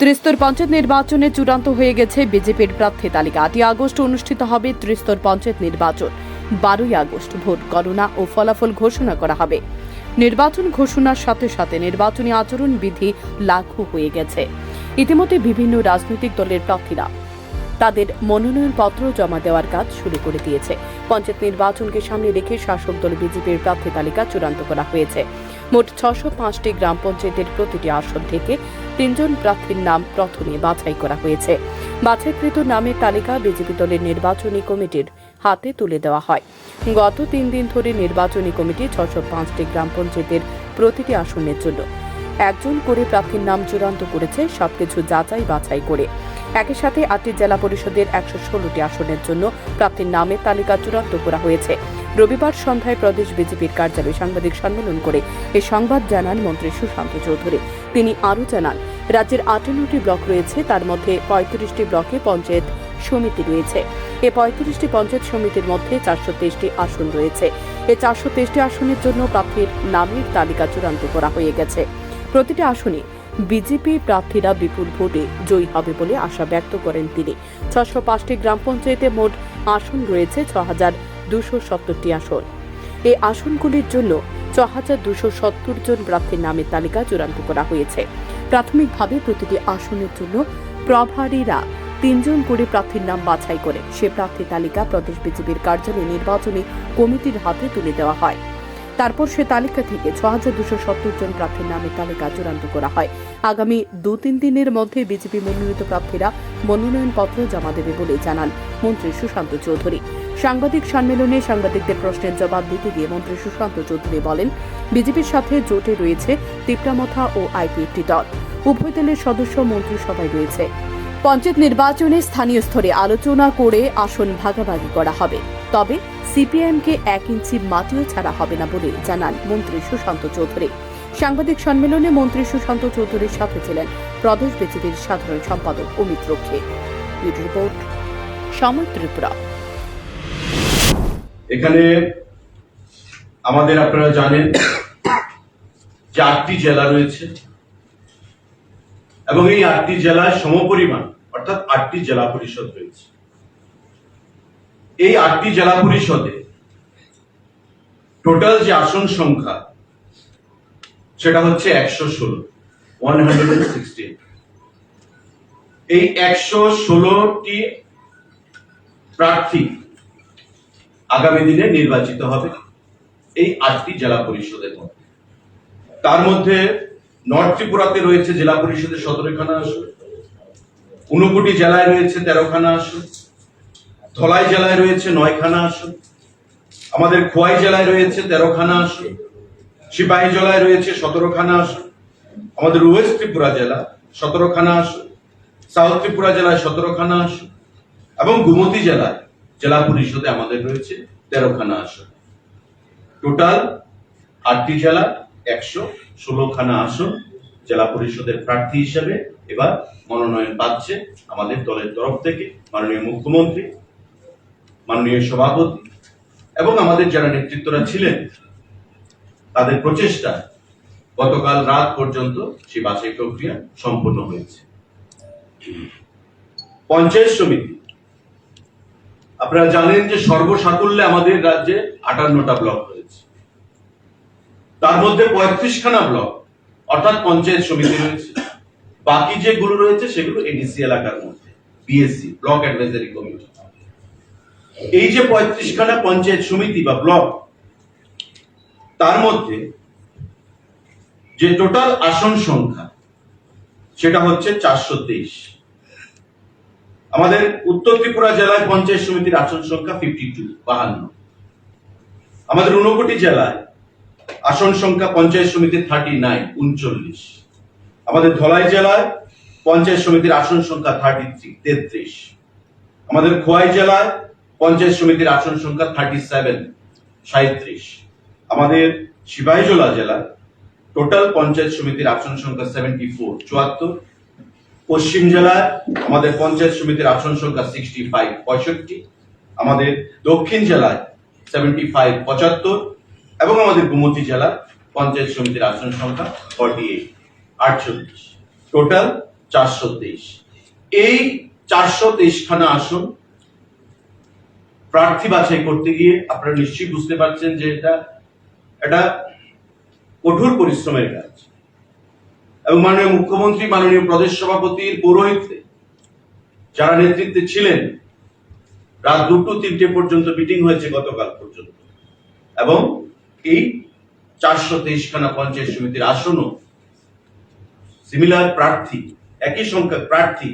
ত্রিস্তর পঞ্চায়েত নির্বাচনে চূড়ান্ত হয়ে গেছে বিজেপির প্রার্থী তালিকা। আটই আগস্ট অনুষ্ঠিত হবে ত্রিস্তর পঞ্চায়েত নির্বাচন। বারোই আগস্ট ভোট গণনা ও ফলাফল ঘোষণা করা হবে। নির্বাচন ঘোষণার সাথে সাথে নির্বাচনী আচরণ বিধি লাগু হয়ে গেছে। ইতিমধ্যে বিভিন্ন রাজনৈতিক দলের প্রার্থীরা তাদের মনোনয়নপত্র জমা দেওয়ার কাজ শুরু করে দিয়েছে। পঞ্চায়েত নির্বাচনকে সামনে রেখে শাসক দল বিজেপির প্রার্থী তালিকা চূড়ান্ত করা হয়েছে। মোট ছশো পাঁচটি গ্রাম পঞ্চায়েতের প্রতিটি আসন থেকে তিনজন প্রার্থীর নাম প্রথমে বাছাই করা হয়েছে। বাছাইকৃত নামের তালিকা বিজেপি দলের নির্বাচনী কমিটির হাতে তুলে দেওয়া হয়। গত তিন দিন ধরে নির্বাচনী কমিটি ছশো পাঁচটি গ্রাম পঞ্চায়েতের প্রতিটি আসনের জন্য। একজন করে প্রার্থীর নাম চূড়ান্ত করেছে, সবকিছু যাচাই বাছাই করে। একই সাথে আটটি জেলা পরিষদের একশো ষোলোটি আসনের জন্য প্রার্থীর নামের তালিকা চূড়ান্ত করা হয়েছে। রবিবার সন্ধ্যায় প্রদেশ বিজেপির কার্যালয়ে সাংবাদিক সম্মেলন করে এ সংবাদ জানান মন্ত্রী সুশান্ত চৌধুরী। তিনি আরও জানান, রাজ্যের আটান্নটি ব্লক রয়েছে, তার মধ্যে পঁয়ত্রিশটি ব্লকে পঞ্চায়েত সমিতি রয়েছে। এ পঁয়ত্রিশটি পঞ্চায়েত সমিতির মধ্যে চারশো তেইশটি আসন রয়েছে। এ চারশো তেইশটি আসনের জন্য প্রার্থীর নামের তালিকা চূড়ান্ত করা হয়ে গেছে। প্রতিটি আসনে বিজেপি প্রার্থীরা বিপুল ভোটে জয়ী হবে বলে আশা ব্যক্ত করেন তিনি। ছশো পাঁচটি গ্রাম পঞ্চায়েতে মোট আসন রয়েছে ছ হাজার দুশো সত্তরটি আসন। এই আসনগুলির জন্য ছ হাজার দুশো সত্তর জন প্রার্থীর নামের তালিকা চূড়ান্ত করা হয়েছে। প্রাথমিকভাবে প্রতিটি আসনের জন্য প্রভারীরা তিনজন করে প্রার্থীর নাম বাছাই করে। সে প্রার্থী তালিকা প্রদেশ বিজেপির কার্যালয় নির্বাচনী কমিটির হাতে তুলে দেওয়া হয়। তারপর সে তালিকা থেকে ছ হাজার দুশো সত্তর জন প্রার্থীর নামের তালিকা চূড়ান্ত করা হয়। আগামী দু তিন দিনের মধ্যে বিজেপি মনোনীত প্রার্থীরা মনোনয়নপত্র জমা দেবে বলে জানান মন্ত্রী সুশান্ত চৌধুরী। সাংবাদিক সম্মেলনে সাংবাদিকদের প্রশ্নের জবাব দিতে গিয়ে মন্ত্রী সুশান্ত চৌধুরী বলেন, বিজেপির সাথে জোটে রয়েছে তিপ্রামথা ও আইপিএফটি দল। উভয় দলের সদস্য মন্ত্রিসভায় রয়েছে। পঞ্চায়েত নির্বাচনে স্থানীয় স্তরে আলোচনা করে আসন ভাগাভাগি করা হবে। তবে সিপিআইএমকে এক ইঞ্চি মাটিও ছাড়া হবে না বলে জানান মন্ত্রী সুশান্ত চৌধুরী। সাংবাদিক সম্মেলনে মন্ত্রী সুশান্ত চৌধুরীর সাথে ছিলেন প্রদেশ বিজেপির সাধারণ সম্পাদক অমিত রক্ষে। রিপোর্ট সময় ত্রিপুরা। এখানে আমাদের আপনারা জানেন আটটি জেলা রয়েছে এবং এই আটটি জেলায় সমপরিমাণ, অর্থাৎ আটটি জেলা পরিষদ রয়েছে। এই আটটি জেলা পরিষদে টোটাল যে আসন সংখ্যা, সেটা হচ্ছে একশো ষোলো ওয়ান হান্ড্রেড এই একশো ষোলোটি প্রার্থী আগামী দিনে নির্বাচিত হবে এই আটটি জেলা পরিষদের মধ্যে। তার মধ্যে নর্থ ত্রিপুরাতে রয়েছে জেলা পরিষদের সতেরোখানা আসন, ঊনকোটি জেলায় রয়েছে তেরোখানা আসন, ধলাই জেলায় রয়েছে নয়খানা আসন, আমাদের খোয়াই জেলায় রয়েছে তেরোখানা আসন, সিপাহী জেলায় রয়েছে সতেরোখানা আসন, আমাদের ওয়েস্ট ত্রিপুরা জেলা সতেরোখানা আসন, সাউথ ত্রিপুরা জেলায় সতেরোখানা আসন এবং গুমতি জেলায় জেলা পরিষদে আমাদের রয়েছে তেরোখানা আসন। টোটাল আটটি জেলা, একশো ষোলোখানা আসন জেলা পরিষদের প্রার্থী হিসেবে এবার মনোনয়ন পাচ্ছে আমাদের দলের তরফ থেকে মাননীয় মুখ্যমন্ত্রী, মাননীয় সভাপতি এবং আমাদের যারা নেতৃত্বরা ছিলেন, তাদের প্রচেষ্টা গতকাল রাত পর্যন্ত সেই বাছাই প্রক্রিয়া সম্পন্ন হয়েছে। পঞ্চায়েত সমিতি আপনারা জানেন যে সর্বসাকুল্যে আমাদের রাজ্যে আটান্নটা ব্লক রয়েছে। তার মধ্যে পঁয়ত্রিশ খানা ব্লক অর্থাৎ পঞ্চায়েত সমিতি রয়েছে। বাকি যেগুলো রয়েছে সেগুলো এডিসি এলাকার মধ্যে বিএসসি ব্লক অ্যাডভাইজারি কমিটি এই যে পঁয়ত্রিশ খানা পঞ্চায়েত সমিতি বা ব্লক, তার মধ্যে যে টোটাল আসন সংখ্যা, সেটা হচ্ছে চারশো তেইশ। আমাদের উত্তর ত্রিপুরা জেলায় পঞ্চায়েত সমিতির আসন সংখ্যা ফিফটি টু বাহান্ন। আমাদের ঊনকোটি জেলায় আসন সংখ্যা পঞ্চায়েত সমিতির থার্টি নাইন উনচল্লিশ। আমাদের ধলাই জেলায় পঞ্চায়েত সমিতির আসন সংখ্যা থার্টি থ্রি তেত্রিশ। আমাদের খোয়াই জেলায় পঞ্চায়েত সমিতির আসন সংখ্যা থার্টি সেভেন সাঁত্রিশ আমাদের সিপাহীজলা জেলায় টোটাল পঞ্চায়েত সমিতির আসন সংখ্যা সেভেন্টি ফোর চুয়াত্তর। পশ্চিম জেলায় আমাদের পঞ্চায়েত সমিতির আসন সংখ্যা সিক্সটি ফাইভ পঁয়ষট্টি। আমাদের দক্ষিণ জেলায় সেভেন্টি ফাইভ পঁচাত্তর। এবং আমাদের গুমতি জেলার পঞ্চায়েত সমিতির আসন সংখ্যা ফর্টি এইট আটচল্লিশ। টোটাল চারশো তেইশ। এই চারশো তেইশ খানা আসন প্রার্থী বাছাই করতে গিয়ে আপনারা নিশ্চয়ই বুঝতে পারছেন যে এটা এটা কঠোর পরিশ্রমের কাজ। এবং মাননীয় মুখ্যমন্ত্রী, মাননীয় প্রদেশ সভাপতির পৌরোহিত্যে যারা নেতৃত্বে ছিলেন, রাত দুটো তিনটে পর্যন্ত মিটিং হয়েছে গতকাল পর্যন্ত। এবং এই চারশো তেইশ খানা পঞ্চায়েত সমিতির আসনও সিমিলার প্রার্থী, একই সংখ্যক প্রার্থী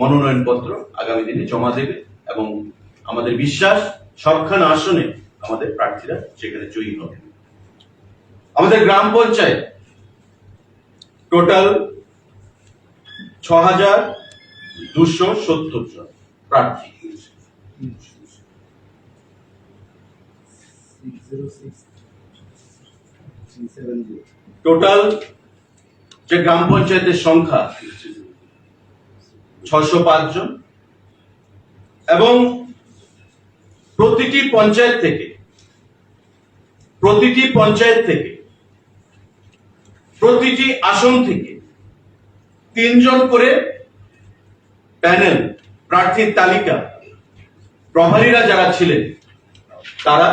মনোনয়ন পত্র আগামী দিনে জমা দেবে এবং আমাদের বিশ্বাস, সবখানা আসনে আমাদের প্রার্থীরা সেখানে জয়ী হবে। আমাদের গ্রাম পঞ্চায়েত টোটাল ছ হাজার দুশো সত্তর জন প্রার্থী। টোটাল যে গ্রাম পঞ্চায়েতের সংখ্যা, ছশো পাঁচ জন। এবং প্রতিটি পঞ্চায়েত থেকে, প্রতিটি পঞ্চায়েত থেকে প্রতিটি আসন থেকে তিনজন করে প্যানেল প্রার্থীর তালিকা প্রভারীরা যারা ছিলেন, তারা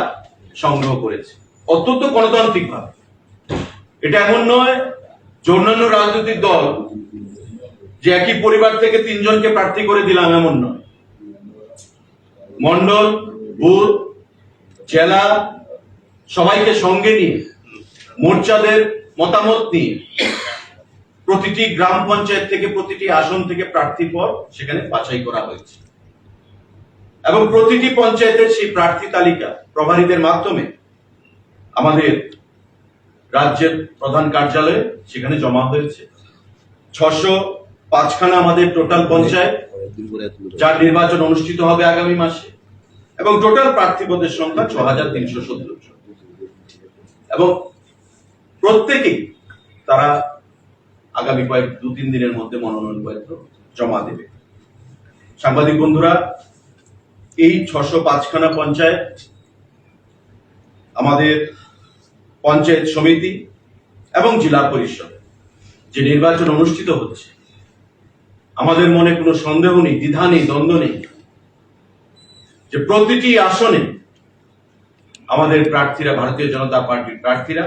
সংগ্রহ করেছে। অত্যন্ত গণতান্ত্রিক ভাবে এটা এমন নয় যে অন্যান্য রাজনৈতিক দল যে একই পরিবার থেকে তিনজনকে প্রার্থী করে দিলাম, এমন নয়। মন্ডল বুথ, জেলা সবাইকে সঙ্গে নিয়ে মোর্চাদের মতামত নিয়ে। প্রতিটি গ্রাম পঞ্চায়েত থেকে প্রতিটি আসন থেকে প্রার্থী পদ সেখানে বাছাই করা হয়েছে। এবং প্রতিটি পঞ্চায়েতের সেই প্রার্থী তালিকা প্রভারীদের মাধ্যমে আমাদের রাজ্যের প্রধান কার্যালয়ে সেখানে জমা হয়েছে। ছশো পাঁচখানা আমাদের টোটাল পঞ্চায়েত, যার নির্বাচন অনুষ্ঠিত হবে আগামী মাসে, এবং টোটাল প্রার্থী পদের সংখ্যা ছ হাজার তিনশো সত্তর এবং প্রত্যেকেই তারা আগামী কয়েক দু তিন দিনের মধ্যে মনোনয়ন পত্র জমা দেবে। সাংবাদিক বন্ধুরা, এই ছশো পাঁচখানা পঞ্চায়েত, আমাদের পঞ্চায়েত সমিতি এবং জেলা পরিষদ যে নির্বাচন অনুষ্ঠিত হচ্ছে, আমাদের মনে কোনো সন্দেহ নেই, দ্বিধা নেই, দ্বন্দ্ব নেই যে প্রতিটি আসনে আমাদের প্রার্থীরা, ভারতীয় জনতা পার্টির প্রার্থীরা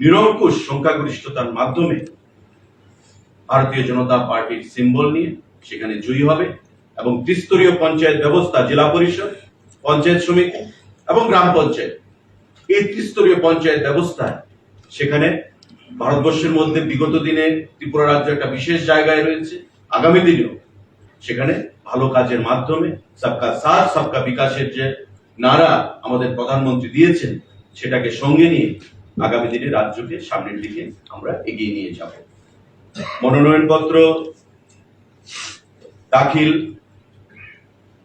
নিরঙ্কুশ সংখ্যাগরিষ্ঠতার মাধ্যমে ভারতীয় জনতা পার্টির সিম্বল নিয়ে সেখানে জয়ী হবে এবং ত্রিস্তরীয় পঞ্চায়েত ব্যবস্থা, জেলা পরিষদ, পঞ্চায়েত সমিতি এবং গ্রাম পঞ্চায়েত এই ত্রিস্তরীয় পঞ্চায়েত ব্যবস্থায় সেখানে ভারতবর্ষের মধ্যে বিগত দিনে ত্রিপুরা রাজ্য একটা বিশেষ জায়গায় রয়েছে। আগামী দিনেও সেখানে ভালো কাজের মাধ্যমে সবকা সাথ, সবকা বিকাশের যে নারা আমাদের প্রধানমন্ত্রী দিয়েছেন, সেটাকে সঙ্গে নিয়ে আগামী দিনে রাজ্যকে সামনের দিকে আমরা এগিয়ে নিয়ে যাব। মনোনয়নপত্র, দাখিল।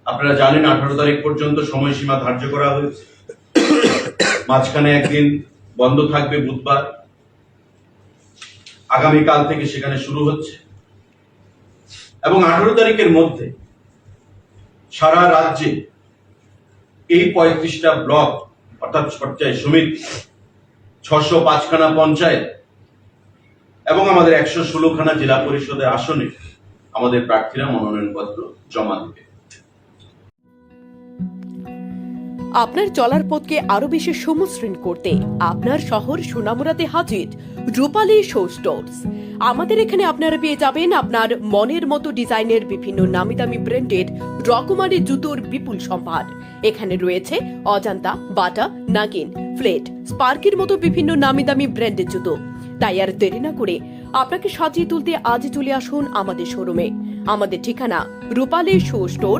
আপনারা জানেন আঠারো তারিখ পর্যন্ত সময়সীমা ধার্য করা হয়েছে। মাঝখানে একদিন বন্ধ থাকবে বুধবার। আগামীকাল থেকে সেখানে শুরু হচ্ছে। এবং আঠারো তারিখের মধ্যে সারা রাজ্যে এই পঁয়ত্রিশটা ব্লক, অর্থাৎ পঞ্চায়েত সমিতি ছশো পাঁচখানা পঞ্চায়েত এবং আমাদের একশো ষোলোখানা জেলা পরিষদের আসনে আমাদের প্রার্থীরা মনোনয়নপত্র জমা দেবে। আপনার চলার পথকে আরও বেশি সমশ্রীণ করতে আপনার শহর সোনামুরাতে হাজির রূপালী শো স্টোর্স। আমাদের এখানে আপনারা পেয়ে যাবেন আপনার মনের মতো ডিজাইনের বিভিন্ন নামি দামি ব্র্যান্ডের রকমারি জুতোর বিপুল সম্ভার। এখানে রয়েছে অজান্তা, বাটা, নাগিন, ফ্লেট, স্পার্কের মতো বিভিন্ন নামি দামি ব্র্যান্ডের জুতো। তাই আর দেরি না করে আপনাকে সাজিয়ে তুলতে আজই চলে আসুন আমাদের শোরুমে। আমাদের ঠিকানা রূপালী শো স্টোর